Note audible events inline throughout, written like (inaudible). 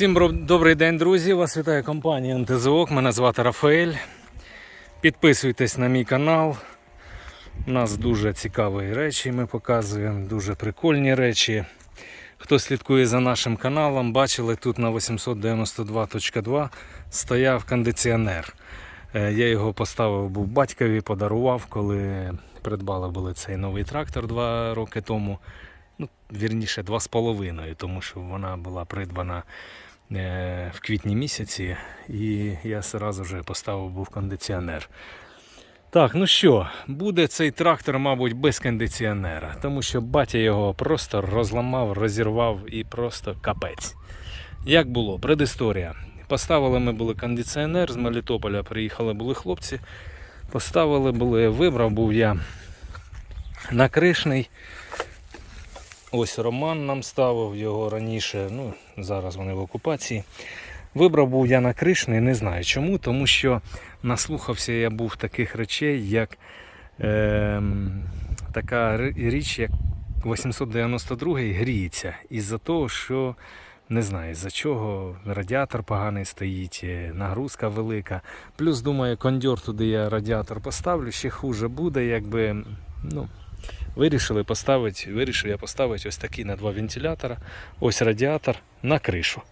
Всім добрий день, друзі! Вас вітає компанія НТЗОК. Мене звати Рафаель. Підписуйтесь на мій канал. У нас дуже цікаві речі ми показуємо, дуже прикольні речі. Хто слідкує за нашим каналом, бачили тут на 892.2 стояв кондиціонер. Е, Я його поставив був батькові, подарував, коли придбали були цей новий трактор два роки тому. Ну, вірніше, два з половиною, тому що вона була придбана в квітні місяці, і я одразу вже поставив був кондиціонер. Так, ну що, буде цей трактор, мабуть, без кондиціонера, тому що батя його просто розламав, розірвав і просто капець. Як було? Предісторія. Поставили ми були кондиціонер з Мелітополя, приїхали були хлопці. Поставили були, вибрав був я накришний. Ось Роман нам ставив його раніше, ну зараз вони в окупації. Вибрав був я на кришний, не знаю чому, тому що наслухався я був таких речей, як е, така річ, як 892-й гріється. Із-за того, що не знаю, з-за чого радіатор поганий стоїть, е, нагрузка велика. Плюс, думаю, кондьор туди я радіатор поставлю, ще хуже буде, якби. ну, Вирішили поставити, вирішив я поставити ось такий на два вентилятора, ось радіатор на кришу.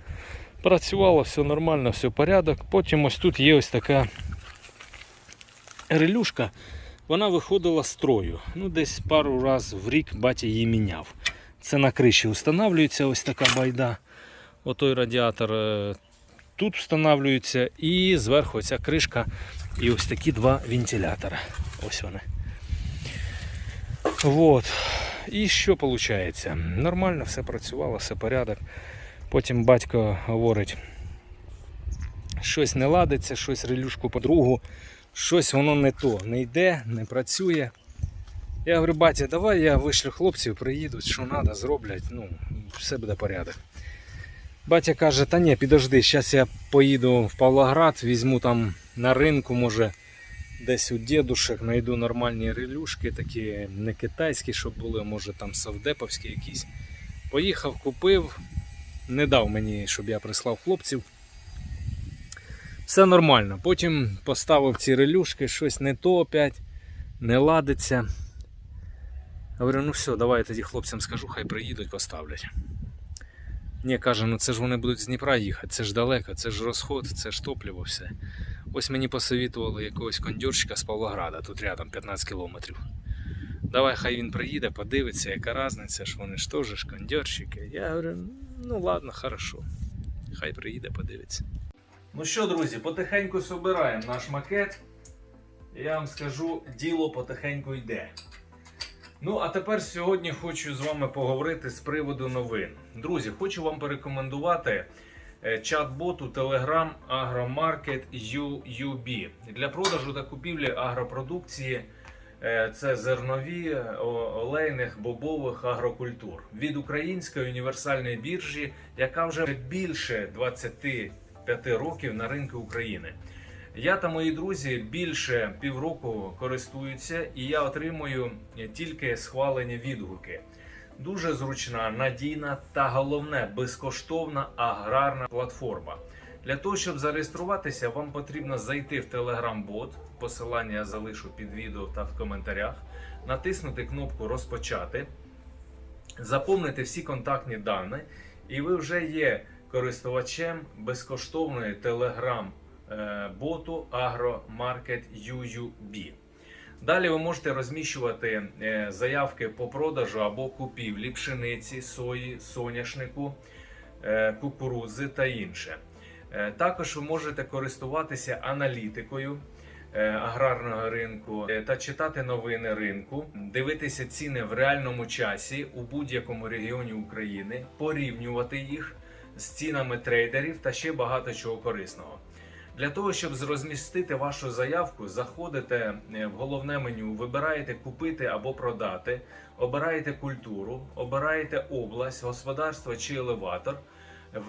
Працювало, все нормально, все порядок. Потім ось тут є ось така релюшка. Вона виходила з строю. Ну, десь пару разів в рік батя її міняв. Це на криші встановлюється ось така байда. Отой радіатор е, тут встановлюється і зверху ця кришка і ось такі два вентилятора. Ось вони. Вот. І що виходить? Нормально все працювало, все порядок. Потім батько говорить, щось не ладиться, щось релюшку по-другу, щось воно не то, не йде, не працює. Я говорю, батя, давай я вишлю хлопців, приїдуть, що треба, зроблять, ну, все буде порядок. Батя каже, та ні, підожди, зараз я поїду в Павлоград, візьму там на ринку, може, десь у дідушек знайду нормальні релюшки, такі не китайські, щоб були, може там совдеповські якісь. Поїхав, купив, не дав мені, щоб я прислав хлопців. Все нормально. Потім поставив ці релюшки, щось не то опять, не ладиться. Говорю, ну все, давай я тоді хлопцям скажу, хай приїдуть, поставлять. Ні, каже, ну це ж вони будуть з Дніпра їхати, це ж далеко, це ж розход, це ж топливо все. Ось мені посовітували якогось кондьорщика з Павлограда, тут рядом 15 кілометрів. Давай хай він приїде, подивиться, яка різниця, ж вони ж теж ж кондьорщики. Я говорю, ну ладно, хорошо. Хай приїде, подивиться. Ну що, друзі, потихеньку собираємо наш макет. Я вам скажу, діло потихеньку йде. Ну, а тепер сьогодні хочу з вами поговорити з приводу новин. Друзі, хочу вам порекомендувати е, чат-боту Telegram Agromarket UUB для продажу та купівлі агропродукції. Е, Це зернові, олейних, бобових агрокультур від української універсальної біржі, яка вже більше 25 років на ринку України. Я та мої друзі більше півроку користуються, і я отримую тільки схвалені відгуки. Дуже зручна, надійна та головне безкоштовна аграрна платформа. Для того, щоб зареєструватися, вам потрібно зайти в Telegram-бот. Посилання я залишу під відео та в коментарях, натиснути кнопку Розпочати, заповнити всі контактні дані, і ви вже є користувачем безкоштовної Telegram боту AgroMarket UUB. Далі ви можете розміщувати е, заявки по продажу або купівлі пшениці, сої, соняшнику, е, кукурудзи та інше. Е, Також ви можете користуватися аналітикою е, аграрного ринку е, та читати новини ринку, дивитися ціни в реальному часі у будь-якому регіоні України, порівнювати їх з цінами трейдерів та ще багато чого корисного. Для того, щоб розмістити вашу заявку, заходите е, в головне меню, вибираєте купити або продати, обираєте культуру, обираєте область, господарство чи елеватор,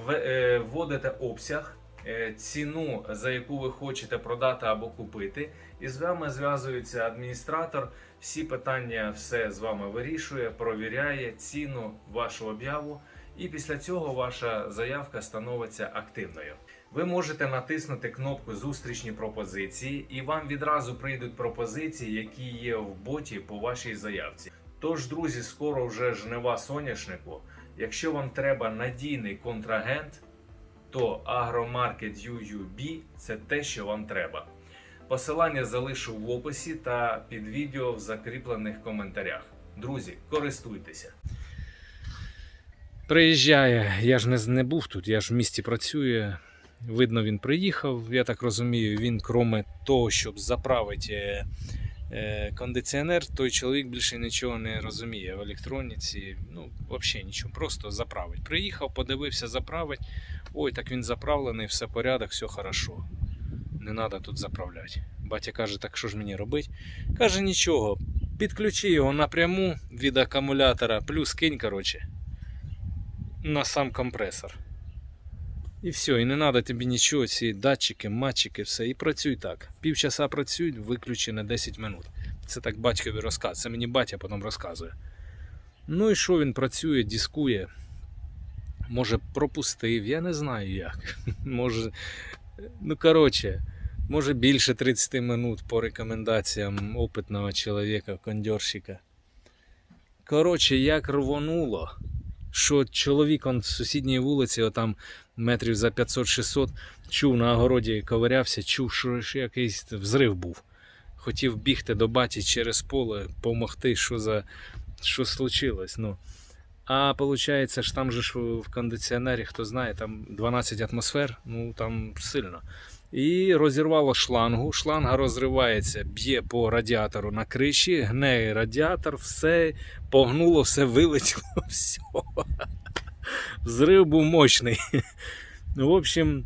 е, вводите обсяг, е, ціну, за яку ви хочете продати або купити, і з вами зв'язується адміністратор. Всі питання все з вами вирішує, провіряє ціну вашу об'яву І після цього ваша заявка становиться активною. Ви можете натиснути кнопку Зустрічні пропозиції, і вам відразу прийдуть пропозиції, які є в боті по вашій заявці. Тож, друзі, скоро вже жнива соняшнику. Якщо вам треба надійний контрагент, то Agromarket UUB – це те, що вам треба. Посилання залишу в описі та під відео в закріплених коментарях. Друзі, користуйтеся. Приїжджає, я ж не, не був тут, я ж в місті працюю. Видно, він приїхав. Я так розумію, він, кроме того, щоб заправити е, кондиціонер, той чоловік більше нічого не розуміє в електроніці. Ну, взагалі нічого, просто заправить. Приїхав, подивився, заправить. Ой, так він заправлений, все порядок, все хорошо. Не треба тут заправляти. Батя каже, так що ж мені робити? Каже, нічого. Підключи його напряму від акумулятора, плюс кинь, коротше, на сам компресор. І все, і не треба тобі нічого, ці датчики, матчики, все. І працюй так. Півчаса працюй, виключи на 10 минут. Це так батькові розказ. Це мені батя потім розказує. Ну і що він працює, дискує. Може, пропустив, я не знаю як. (laughs) Може, ну коротше, може більше 30 минут по рекомендаціям опитного чоловіка, кондьорщика. Коротше, як рвонуло, що чоловік он з сусідньої вулиці, отам метрів за 500-600, чув на огороді ковирявся, чув, що якийсь взрив був. Хотів бігти до баті через поле, помогти, що за що случилось. Ну. А виходить, ж там же ж в кондиціонері, хто знає, там 12 атмосфер, ну там сильно. І розірвало шлангу. Шланга розривається, б'є по радіатору на криші, гнеє радіатор, все погнуло, все вилетіло, (laughs) все. Взрив був мощний. В общем,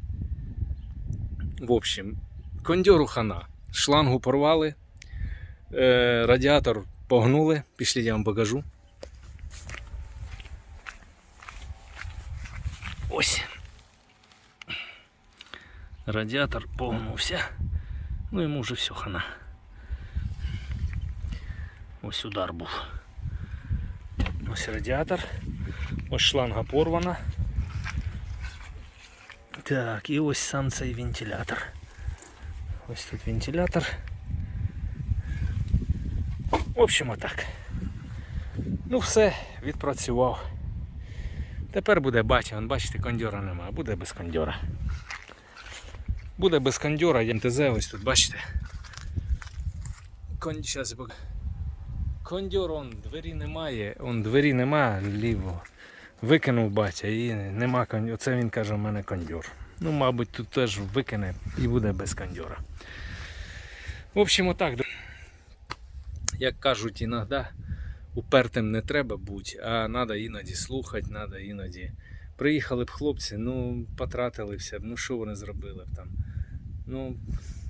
в общем, кондьору хана. Шлангу порвали, е, радіатор погнули. Пішли, я вам покажу. Ось. Радіатор погнувся. Ну йому вже все хана. Ось удар був. Ось радіатор. Ось шланга порвана. Так, і ось сам цей вентилятор. Ось тут вентилятор. В общем, отак. Ну все, відпрацював. Тепер буде Вон, бачите, кондьора нема, буде без кондьора. Буде без кондьора, МТЗ, ось тут, бачите. Кон... Щас. Кондьор, он, двері немає, он двері нема ліво. Викинув батя і нема кондьора. Оце він каже, у мене кондьор. Ну, мабуть, тут теж викине і буде без кондьора. В общем, отак. Як кажуть, іноді упертим не треба бути, а треба іноді слухати, треба іноді. Приїхали б хлопці, ну, потратилися б, ну що вони зробили б там? Ну,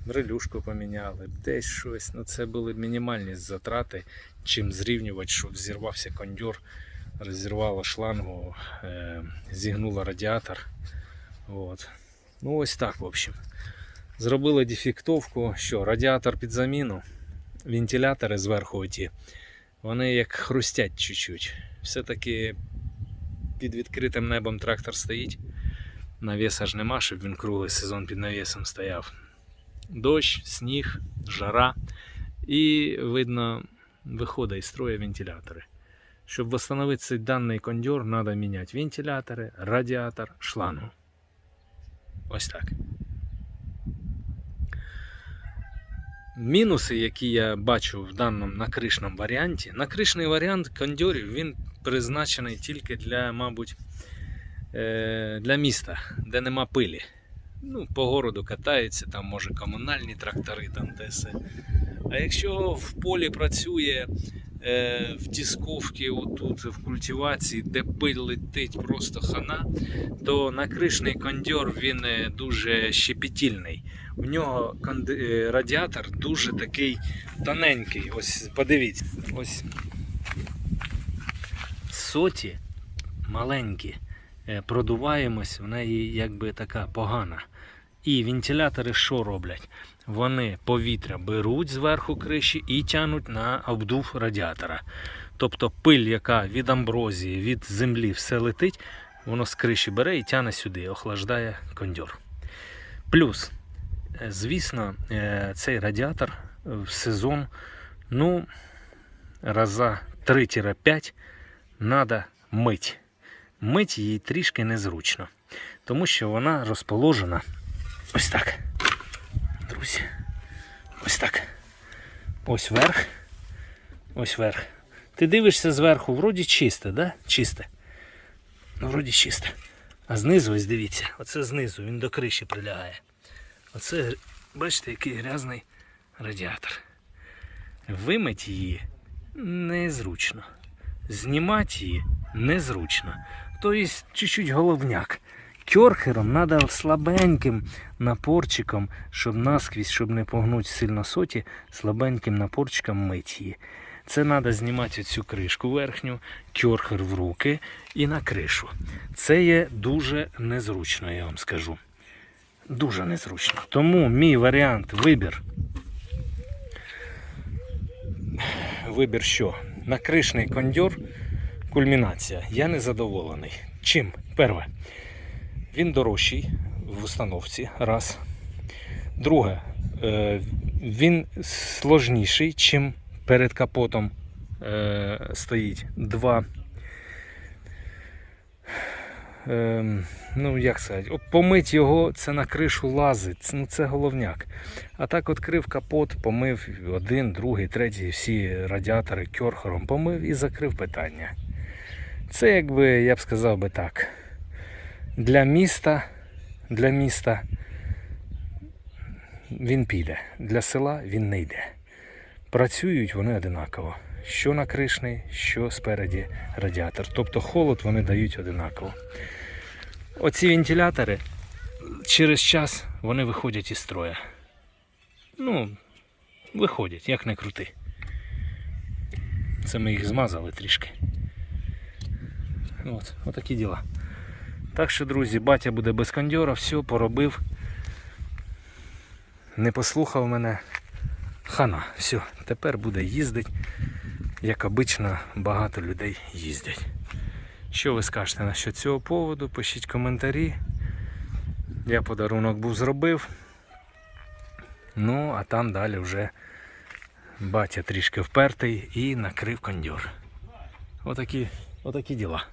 релюшку поміняли, б, десь щось. Ну, це були мінімальні затрати, чим зрівнювати, що взірвався кондьор, розірвало шлангу, е, зігнуло радіатор. От. Ну, ось так, в общем. Зробили дефектовку, що радіатор під заміну, вентилятори зверху оті, вони як хрустять чуть-чуть. Все-таки під відкритим небом трактор стоїть. Навіса ж нема, щоб він круглий сезон під навісом стояв. Дощ, сніг, жара. І видно, виходить із строя вентилятори. Щоб встановити даний кондьор, треба міняти вентилятори, радіатор, шлангу. Ось так. Мінуси, які я бачу в даному накришному варіанті. Накришний варіант кондьорів він призначений тільки для, мабуть, е, для міста, де нема пилі. Ну, по городу катаються, там може комунальні трактори, там те. А якщо в полі працює е, в дисковці, отут, в культивації, де пиль летить просто хана, то накришний кондьор він е, дуже щепетільний. В нього е, радіатор дуже такий тоненький. Ось подивіться. Ось соті маленькі. е, Продуваємось, в неї якби така погана. І вентилятори що роблять? Вони повітря беруть зверху криші і тянуть на обдув радіатора. Тобто пиль, яка від амброзії, від землі все летить, воно з криші бере і тяне сюди, охлаждає кондьор. Плюс, е, звісно, е, цей радіатор в сезон, ну, раза 3-5 треба мить. Мить її трішки незручно, тому що вона розположена ось так. Друзі, ось так. Ось верх. Ось верх. Ти дивишся зверху, вроді чисте, да? Чисте. Ну, вроді чисте. А знизу, ось дивіться, оце знизу, він до криші прилягає. Оце, бачите, який грязний радіатор. Вимить її незручно. Знімати її незручно. Тобто чуть-чуть головняк. Кьорхером треба слабеньким напорчиком, щоб насквізь, щоб не погнути сильно соті, слабеньким напорчиком мить її. Це треба знімати цю кришку верхню, кьорхер в руки і на кришу. Це є дуже незручно, я вам скажу. Дуже незручно. Тому мій варіант вибір. Вибір що? Накришний кондьор, кульмінація. Я не задоволений. Чим? Перше, він дорожчий в установці. Раз. Друге, е, він сложніший, чим перед капотом е, стоїть. Два. Ем, ну, як сказати, помить його, це на кришу лазить, ну це головняк. А так відкрив капот, помив один, другий, третій, всі радіатори кьорхером помив і закрив питання. Це якби, я б сказав би так. Для міста, для міста він піде, для села він не йде. Працюють вони одинаково. Що накришний, що спереді радіатор. Тобто холод вони дають одинаково. Оці вентилятори через час вони виходять із строя. Ну, виходять, як не крути. Це ми їх змазали трішки. От, отакі діла. Так що, друзі, батя буде без кондьора, все поробив. Не послухав мене. Хана, все, тепер буде їздить, як обично багато людей їздять. Що ви скажете на що цього поводу? Пишіть коментарі. Я подарунок був зробив. Ну, а там далі вже батя трішки впертий і накрив кондьор. Отакі, отакі діла.